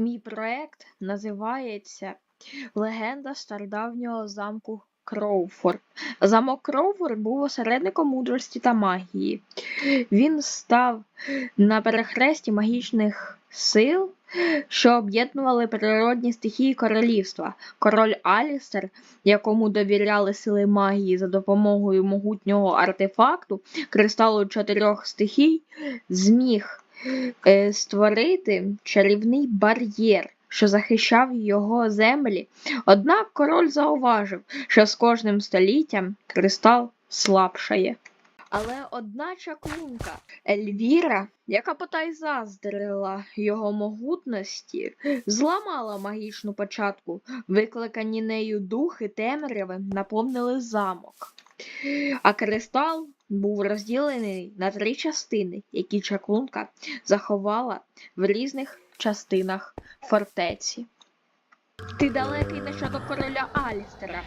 Мій проект називається Легенда стародавнього замку Кроуфорд. Замок Кроуфорд був осередником мудрості та магії. Він став на перехресті магічних сил, що об'єднували природні стихії королівства. Король Алістер, якому довіряли сили магії за допомогою могутнього артефакту, кристалу чотирьох стихій, зміг створити чарівний бар'єр, що захищав його землі. Однак король зауважив, що з кожним століттям кристал слабшає. Але одна чаклунка Ельвіра, яка потай заздрила його могутності, зламала магічну початку. Викликані нею духи темряви наповнили замок. А кристал був розділений на три частини, які чаклунка заховала в різних частинах фортеці. Ти далекий нащадок короля Алістера,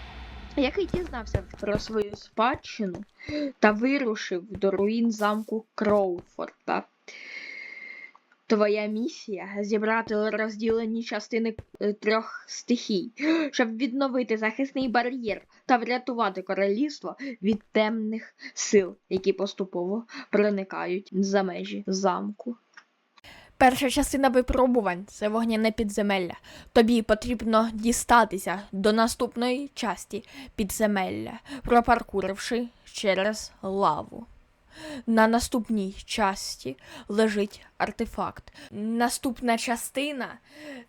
який дізнався про свою спадщину та вирушив до руїн замку Кроуфорта. Твоя місія зібрати розділені частини е, трьох стихій, щоб відновити захисний бар'єр та врятувати королівство від темних сил, які поступово проникають за межі замку. Перша частина випробувань це вогняне підземелля. Тобі потрібно дістатися до наступної часті підземелля, пропаркуривши через лаву. На наступній часті лежить артефакт. Наступна частина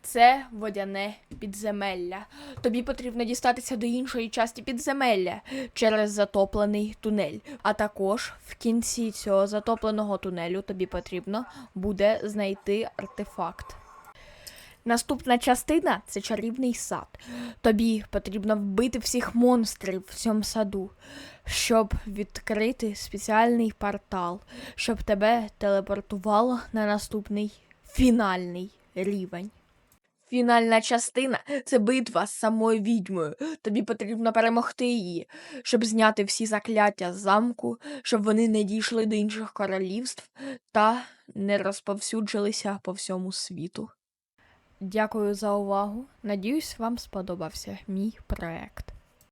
це водяне підземелля. Тобі потрібно дістатися до іншої часті підземелля через затоплений тунель. А також в кінці цього затопленого тунелю тобі потрібно буде знайти артефакт. Наступна частина це чарівний сад. Тобі потрібно вбити всіх монстрів в цьому саду, щоб відкрити спеціальний портал, щоб тебе телепортувало на наступний фінальний рівень. Фінальна частина це битва з самою відьмою. Тобі потрібно перемогти її, щоб зняти всі закляття з замку, щоб вони не дійшли до інших королівств та не розповсюджилися по всьому світу. Дякую за увагу. Надіюсь, вам сподобався мій проект.